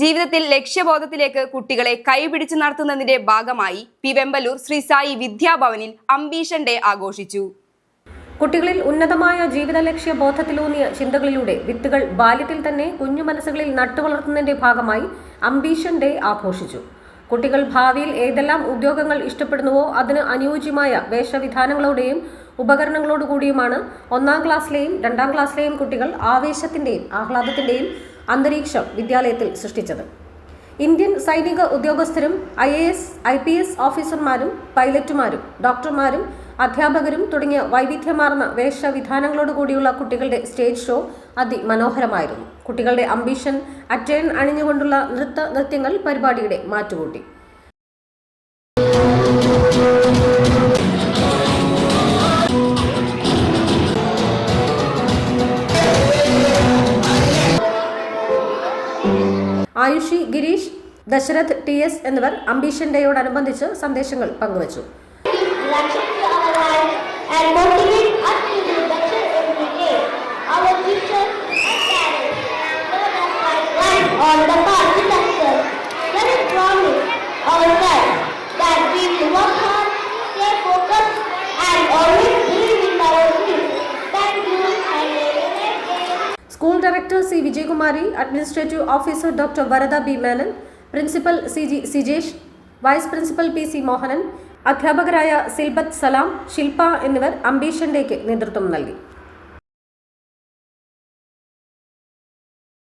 ജീവിതത്തിൽ ലക്ഷ്യബോധത്തിലേക്ക് കുട്ടികളെ കൈപിടിച്ചു നടത്തുന്നതിന്റെ ഭാഗമായി പി വെമ്പലൂർ ശ്രീ സായി വിദ്യാഭവനിൽ അംബീഷൻ ഡേ ആഘോഷിച്ചു. കുട്ടികളിൽ ഉന്നതമായ ജീവിത ലക്ഷ്യ ബോധത്തിലൂന്നിയ ചിന്തകളിലൂടെ വിത്തുകൾ ബാല്യത്തിൽ തന്നെ കുഞ്ഞു മനസ്സുകളിൽ നട്ടുവളർത്തുന്നതിന്റെ ഭാഗമായി അംബീഷൻ ഡേ ആഘോഷിച്ചു. കുട്ടികൾ ഭാവിയിൽ ഏതെല്ലാം ഉദ്യോഗങ്ങൾ ഇഷ്ടപ്പെടുന്നുവോ അതിന് അനുയോജ്യമായ വേഷവിധാനങ്ങളോടെയും ഉപകരണങ്ങളോടുകൂടിയുമാണ് ഒന്നാം ക്ലാസ്സിലെയും രണ്ടാം ക്ലാസ്സിലെയും കുട്ടികൾ ആവേശത്തിന്റെയും ആഹ്ലാദത്തിന്റെയും അന്തരീക്ഷം വിദ്യാലയത്തിൽ സൃഷ്ടിച്ചത്. ഇന്ത്യൻ സൈനിക ഉദ്യോഗസ്ഥരും I A S I P S ഓഫീസർമാരും പൈലറ്റുമാരും ഡോക്ടർമാരും അധ്യാപകരും തുടങ്ങിയ വൈവിധ്യമാർന്ന വേഷവിധാനങ്ങളോടുകൂടിയുള്ള കുട്ടികളുടെ സ്റ്റേജ് ഷോ അതിമനോഹരമായിരുന്നു. കുട്ടികളുടെ അംബീഷൻ അറ്റേൺ അണിഞ്ഞുകൊണ്ടുള്ള നൃത്ത നൃത്യങ്ങൾ പരിപാടിയുടെ മാറ്റുകൂട്ടി. ആയുഷി ഗിരീഷ് ദശരഥ് ടി എസ് എന്നിവർ അംബീഷൻ ഡേയോടനുബന്ധിച്ച് സന്ദേശങ്ങൾ പങ്കുവച്ചു. on are school director C Vijayakumari administrative officer doctor Varada B Menon principal C G Sijesh vice principal P C Mohanan അധ്യാപകരായ സിൽബത്ത് സലാം ശിൽപ എന്നിവർ അംബീഷൻ ഡേക്ക് നേതൃത്വം നൽകി.